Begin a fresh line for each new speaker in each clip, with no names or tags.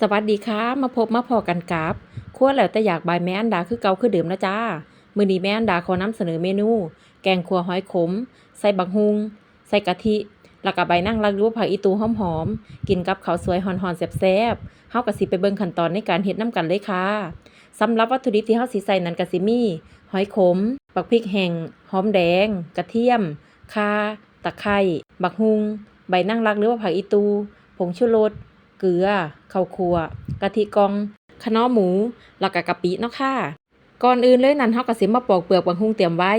สวัสดีค่ะ มาพบมาพอกันกับครัวแล้วแต่อยากบายแม่อันดาคือเกาคือเดิมนะจ้า มือนี้แม่อันดาขอนำเสนอเมนู แกงคั่วหอยขม ใส่บักฮุง ใส่กะทิ แล้วก็ใบนั่งรักรือว่าผักอีตูหอมๆ กินกับข้าวสวยฮ้อนๆแซ่บๆเฮาก็สิไปเบิ่งขั้นตอนในการเฮ็ดนํกันเลยค่ะสำหรับวัตถุดิบที่เฮาสิใส่นั้นก็สิมี หอยขม บักพริกแห้ง หอมแดง กระเทียม ข่า ตะไคร้ บักฮุง ใบนั่งรักหรือว่าผักอีตู ผงชูรส เกลือข้าวคั่วกะทิกองคะน้อหมู แล้วก็กะปิเนาะค่ะ ก่อนอื่นเลยนั้นเฮาก็สิมาปอกเปลือกบักฮุงเตรียมไว้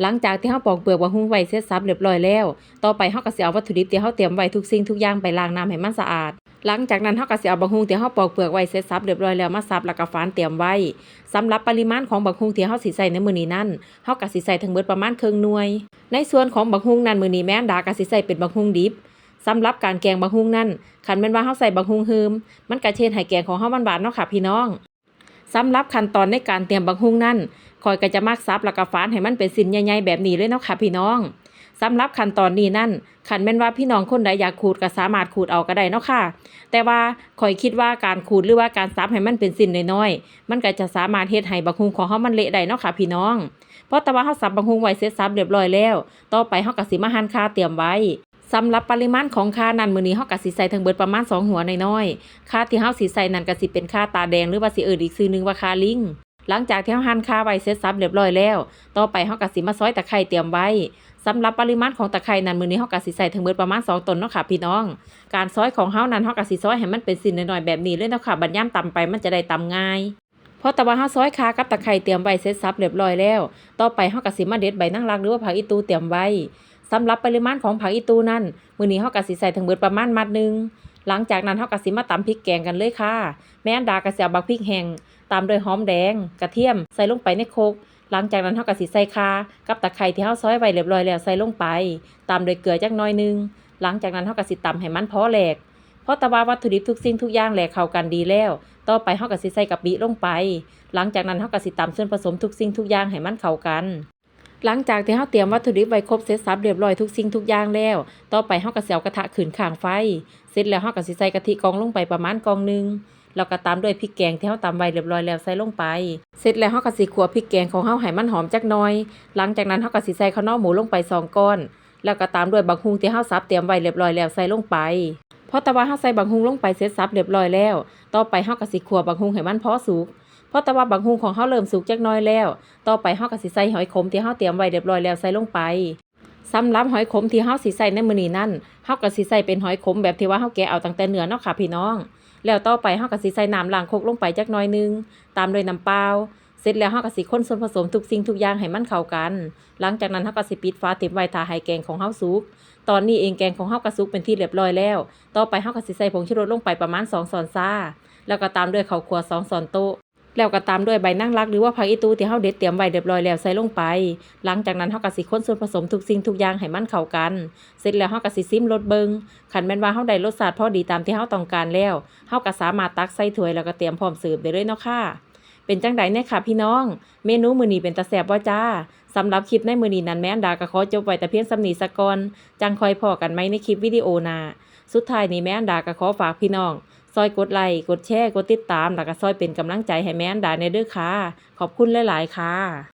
หลังจากที่เฮาปอกเปลือกบักฮุงไว้เสร็จสับเรียบร้อยแล้ว ต่อไปเฮาก็สิเอาวัตถุดิบที่เฮาเตรียมไว้ทุกสิ่งทุกอย่างไปล้างน้ำให้มันสะอาด หลังจากนั้นเฮาก็สิเอาบักฮุงที่เฮาปอกเปลือกไว้เสร็จสับเรียบร้อยแล้วมาสับแล้วก็ฝานเตรียมไว้สำหรับปริมาณของบักฮุงที่เฮาสิใส่ในมื้อนี้นั้นเฮาก็สิใส่ทั้งเบิดประมาณครึ่งหน่วย ในส่วนของบักฮุงนั้นมื้อนี้แม่นดาก็สิใส่เป็นบักฮุงดิบ สำหรับการแกงบักฮุงนั่นคันแม่นว่าเฮาใส่บักฮุงฮืมมันก็เช็ดให้แกงของเฮามันหวานเนาะค่ะพี่น้องสำหรับขั้นตอนในการเตรียมบักฮุงนั่นคอยก็จะมักซับแล้วก็ฝานให้มันเป็นสินใหญ่ๆแบบนี้เลยเนาะค่ะพี่น้องสำหรับขั้นตอนนี้นั่นคันแม่นว่าพี่น้องคนใดอยากขูดก็สามารถขูดเอาก็ได้เนาะค่ะ แต่ว่าคอยคิดว่าการขูดหรือว่าการซับให้มันเป็นสินน้อยๆมันก็จะสามารถเฮ็ดให้บักฮุงของเฮามันเละได้เนาะค่ะพี่น้อง เพราะแต่ว่าเฮาสับบักฮุงไว้เสร็จสับเรียบร้อยแล้ว ต่อไปเฮาก็สิมาหั่นข่าเตรียมไว้ สำหรับปริมาณของค่านั้นมื้อนี้เฮาก็สิใส่ทั้งเบิดประมาณ 2 หัวน้อยๆค่าที่เฮาสิใส่นั้นก็สิเป็นค่าตาแดงหรือว่าสิเอิ้นอีกชื่อนึงว่าค่าลิงหลังจากที่เฮาหั่นค่าไว้เสร็จสับเรียบร้อยแล้ว ต่อไปเฮาก็สิมาซอยตะไคร้เตรียมไว้สำหรับปริมาณของตะไคร้นั้นมื้อนี้เฮาก็สิใส่ทั้งเบิดประมาณ 2ต้นเนาะค่ะพี่น้อง การซอยของเฮานั้นเฮาก็สิซอยให้มันเป็นสิ้นน้อยๆแบบนี้เลยเนาะค่ะบัดยามตำไปมันจะได้ตำง่ายเพราะแต่ว่าเฮาซอยคากับตะไคร้เตรียมไว้เสร็จสับเรียบร้อยแล้ว ต่อไปเฮาก็สิมาเด็ดใบนางรักหรือว่าผักอีตูเตรียมไว้ สำหรับปริมาณของผักอีตูนั้นมื้อนี้เฮาก็สิใส่ทั้งเบิดประมาณมัดหนึงหลังจากนั้นเฮาก็สิมาตำพริกแกงกันเลยค่ะ แม่อันดาก็สิเอาบักพริกแห้งตามด้วยหอมแดง กระเทียมใส่ลงไปในโคกหลังจากนั้นเฮาก็สิใส่ข่ากับตะไคร้ที่เฮาซอยไว้เรียบร้อยแล้วใส่ลงไปตามด้วยเกลือจักหน่อยหนึงหลังจากนั้นเฮาก็สิตำให้มันพอแหลกเพราะต่ว่าวัตถุดิบทุกสิ่งทุกอย่างแหลกเข้ากันดีแล้ว ต่อไปเฮาก็สิใส่กะปิลงไป หลังจากนั้นเฮาก็สิตำส่วนผสมทุกสิ่งทุกอย่างให้มันเข้ากัน หลังจากที่เฮาเตรียมวัตถุดิบไว้ครบเสร็จสับเรียบร้อยทุกสิ่งทุกอย่างแล้ว ต่อไปเฮาก็สิเอากระทะขึ้นข้างไฟ เสร็จแล้วเฮาก็สิใส่กะทิกองลงไปประมาณกองหนึงแล้วก็ตามด้วยพริกแกงที่เฮาตำไว้เรียบร้อยแล้วใส่ลงไป เสร็จแล้วเฮาก็สิคั่วพริกแกงของเฮาให้มันหอมจักหน่อย หลังจากนั้นเฮาก็สิใส่ข้าวเหนียวหมูลงไปสองก้อน แล้วก็ตามด้วยบักฮุงที่เฮาสับเตรียมไว้เรียบร้อยแล้วใส่ลงไปเพราะต่ว่าเฮาใส่บักฮุงลงไปเสร็จสับเรียบร้อยแล้ว ต่อไปเฮาก็สิคั่วบักฮุงให้มันพอสุก ราะแต่ว่าบักฮุงของเฮาเริ่มสุกจักน้อยแล้ว ต่อไปเฮาก็สิใส่หอยขมที่เฮาเตรียมไว้เรียบร้อยแล้วใส่ลงไปสำหรับหอยขมที่เฮาสิใส่ในมื้อนี้นั่นเฮาก็สิใส่เป็นหอยขมแบบที่ว่าเฮาแกะเอาตั้งแต่เนื้อเนาะค่ะพี่น้อง แล้วต่อไปเฮาก็สิใส่น้ำล้างโคกลงไปจักน่อยหนึง ตามด้วยน้ำเปล่าเสร็จแล้วเฮาก็สิคนส่วนผสมทุกสิ่งทุกอย่างให้มันเข้ากัน หลังจากนั้นเฮาก็สิปิดฝาเต็มไว้ทาให้แกงของเฮาสุก ตอนนี้เองแกงของเฮาก็สุกเป็นที่เรียบร้อยแล้ว ต่อไปเฮาก็สิใส่ผงชูรสลงไปประมาณ2ช้อนซาแล้วก็ตามด้วยข้าวคั่ว2ช้อนโต๊ะ แล้วก็ตามด้วยใบนั่งรักหรือว่าผักอีตูที่เฮาเด็ดเตรียมไว้เรียบร้อยแล้วใส่ลงไป หลังจากนั้นเฮาก็สิคนส่วนผสมทุกสิ่งทุกอย่างให้มันเข้ากัน เสร็จแล้วเฮาก็สิซิมรสเบิงคันแม่นว่าเฮาได้รสชาติพอดีตามที่เฮาต้องการแล้วเฮาก็สามารถตักใส่ถ้วยแล้วก็เตรียมพร้อมเสิร์ฟได้เลยเนาะค่ะเป็นจังไดแน่ค่ะพี่น้อง เมนูมื้อนี้เป็นตาแซ่บบ่จ้าสำหรับคลิปในมื้อนีนั้นแม่อันดาก็ขอจบไว้แต่เพียงสำนี้ซะก่อนจังคอยพอกันไหมในคลิปวิดีโอนาสุดท้ายนี้แม่อันดาก็ขอฝากพี่น้อง ซอยกดไลค์กดแชร์กดติดตาม แล้วก็ซอยเป็นกำลังใจให้แม่อันดาในเด้อค่ะ ขอบคุณหลาย ๆ ค่ะ